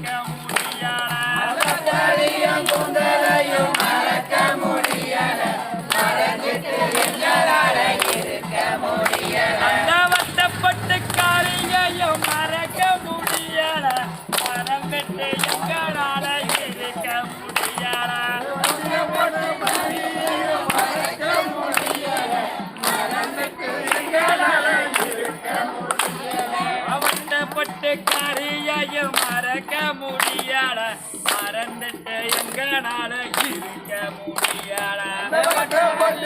இருக்க முடியாத அந்த எங்களால இருக்க முடியல. அவக்கதங்க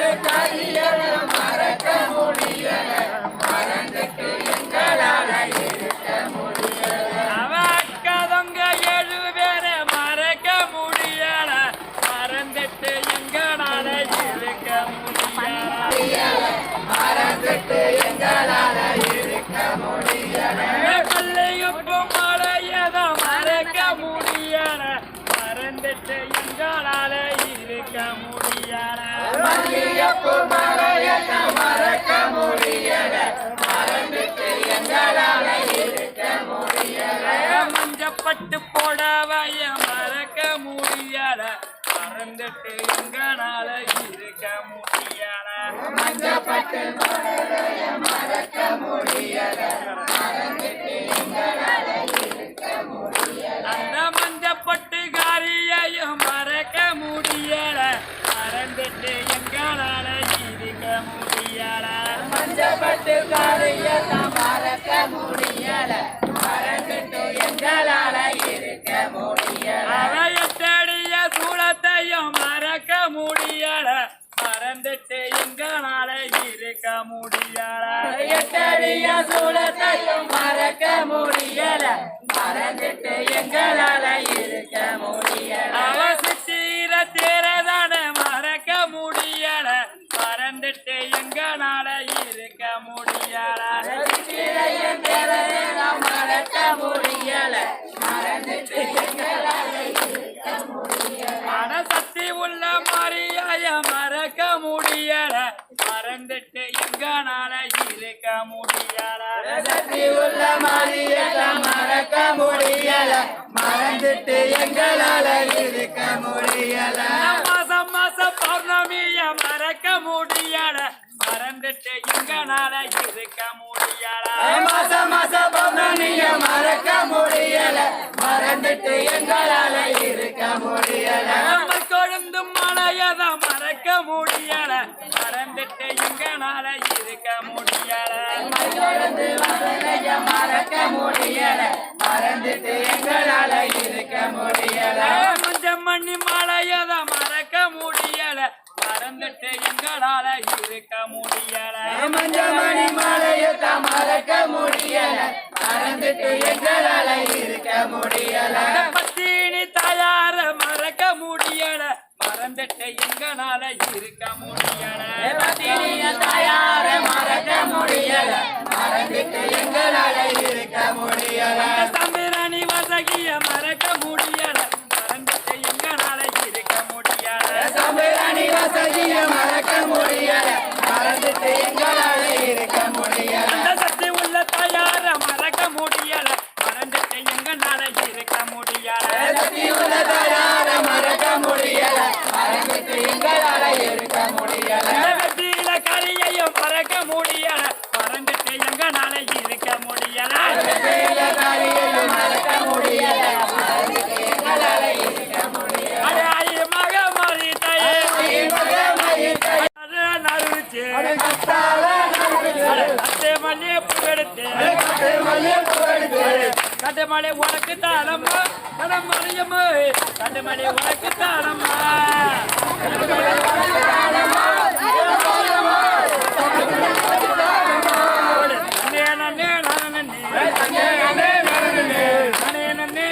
முடியல மஞ்சப்பட்டு போடவைய மறக்க முடியல. மறந்துட்டு எங்களால இருக்க முடியல. அந்த மஞ்சப்பட்டு காரியத்தை மறக்க முடியல மறந்துட்டு எங்களால இருக்க முடியல அவைய தேடிய சூழத்தையும் மறக்க முடியல மறந்துட்டு எங்களால இருக்க முடியல எட்டடிய சூழத்தையும் மறக்க முடியல எங்களால இருக்க முடியல சக்தி உள்ள மாரியத்தை மறக்க முடியல மறந்துட்டு எங்களால இருக்க முடியல மாசம் மாசம் பௌர்ணமிய மறக்க முடியல மறந்துட்டு எங்களால இருக்க முடியல மாசம் மாசம் பௌர்ணமிய மறக்க முடியல. மறந்துட்டு எங்களால இருக்க முடியல. மலையத மறக்க முடியல. மறந்துட்டு எங்களால இருக்க முடியல. மறக்க முடியல. மறந்துட்டு எங்களால இருக்க முடியல. மஞ்சள் மண்ணி மலையத மறக்க முடியல. மறந்துட்டு எங்களால இருக்க முடியல. மஞ்சமணி மாலையத்த மறக்க முடியல. மறந்துட்டு எங்களால இருக்க முடியல. கட்டமலை உனக்கு தானம்மா கடம் மறியம்மா கட்டு உனக்கு தானம்மா நன்னே நன்னே நன்னே நன்னே நன்னே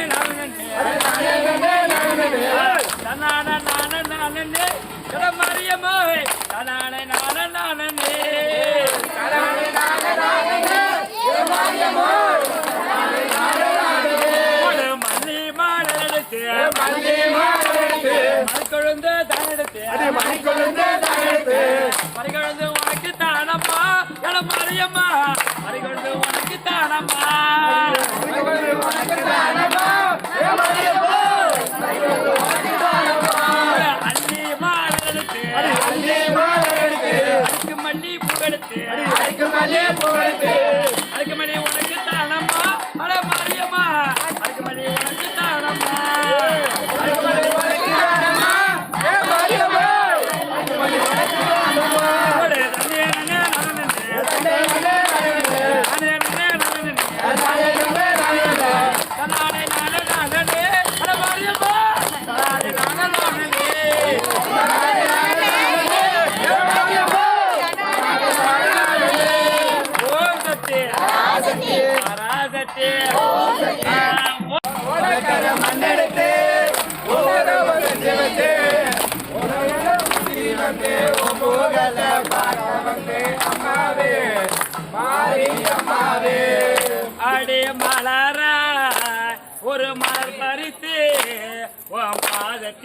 நன்னே தன்னான நான நானே கடம் மறியம்மா தன்னான நான நானே ஒரு மல்லி மாலை எடுத்து மல்லி மாலை எடுத்து மறுக்கொழுந்து தான் எடுத்து மணிக்கொழுந்து உனக்கு தானம்மா. இடம் உனக்கு தானம்மா. உனக்கு மணி புகழ்த்து அதுக்கு மணி உனக்கு தானம்மா? அட மாரியம்மா. அதுக்கு மணி உனக்கு தானம்மா. அதுக்கு மணி உனக்கு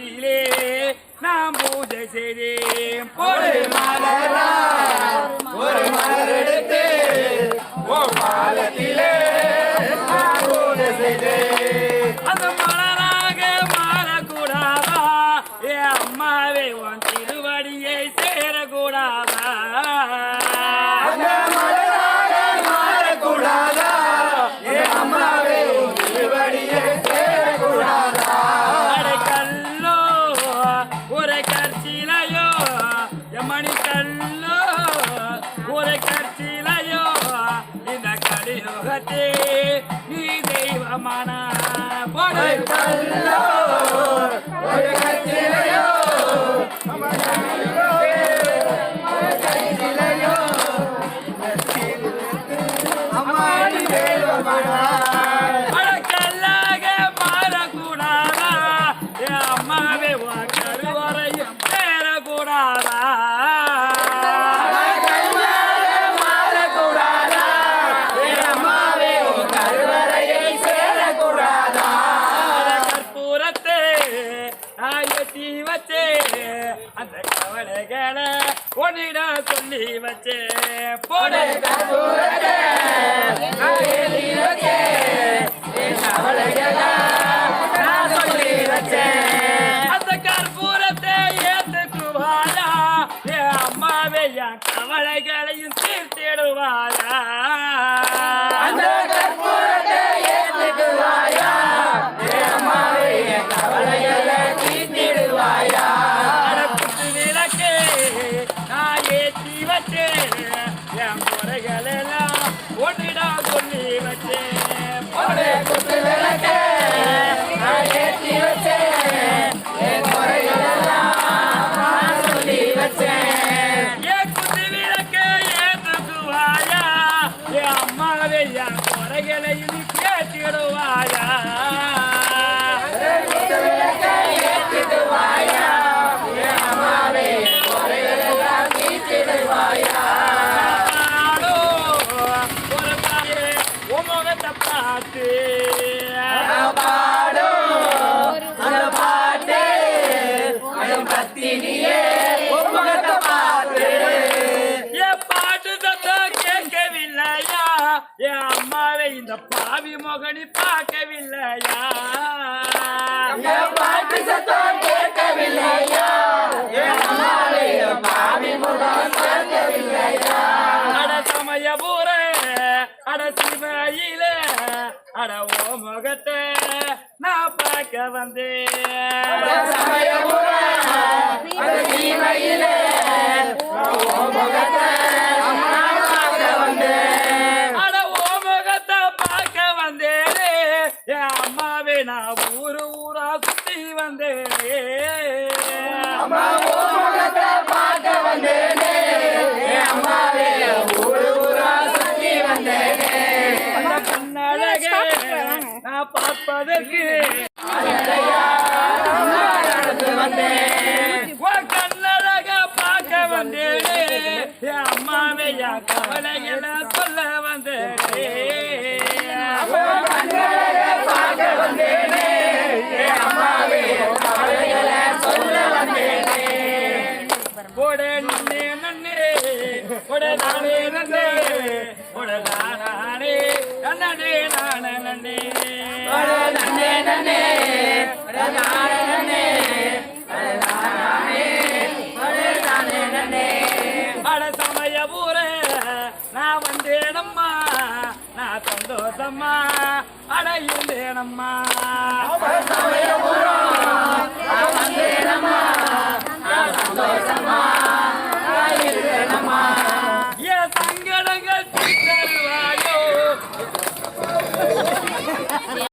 பாதத்திலே நாம் பூஜை செய்தேன். ஒரு மலரா ஒரு மலர் எடுத்து ஓ பூஜை செய்தேன். அந்த கலியுகத்தே நீ தெய்வமான போடு கவலைகளை உன்னிடம் சொல்லி வச்சே. கவலையெல்லாம் நான் சொல்லி வச்சேன் வச்சேன் என் குறைகள் எல்லாம் ஒன்னிடா சொல்லி வச்சேன் ஒரு குத்து விளக்கே நான் ஏற்றி வச்சேன் என் குறைகளெல்லாம் நான் சொல்லி வச்சேன் ஏன் குத்து விளக்கு ஏற்றுக்குவாயா என் அம்மாவே என் குறைகளையும் நீ கேட்டிடுவாயா? பாவி மகனி பார்க்கவில்லையா பாட்டு சத்தம் கேட்கவில்லையா? பாவி முகம் பார்க்கவில்லையா? அட சமயபுர அட சிவையில அட ஓ முகத்தை நான் பார்க்க வந்தேன். சமயபுர அந்த தீமையிலே உன் முகத்தை. நான் ஊரு ஊரா சுத்தி வந்தேனே. பார்க்க வந்தேனே. அம்மாவே ஊரு ஊரா சுத்தி வந்தேனே. அந்த கண்ணழகே நான் பார்ப்பதற்கு. நடந்து வந்தேன் உன் கண்ணழக பார்க்க வந்தேனே. என் அம்மாவே என் கவலைகளை சொல்ல வந்தேனே உன் கண்களை பார்க்க வந்தேனே என் அம்மாவே கவலைகளை சொல்ல வந்தேனே ஒடே நன்னே நன்னே. ஒடே நானே நன்னே. ஒடே நானே நன்னே நானே நன்னே. அட நன்னே நன்னே. அட நானே நன்னே. அட நானே அட நானே நன்னே. அட சமய ஊரே நான் வந்தேனம்மா. நான் சந்தோஷம்மா. அட இருந்தேனம்மா. சமய സന്തോഷമാ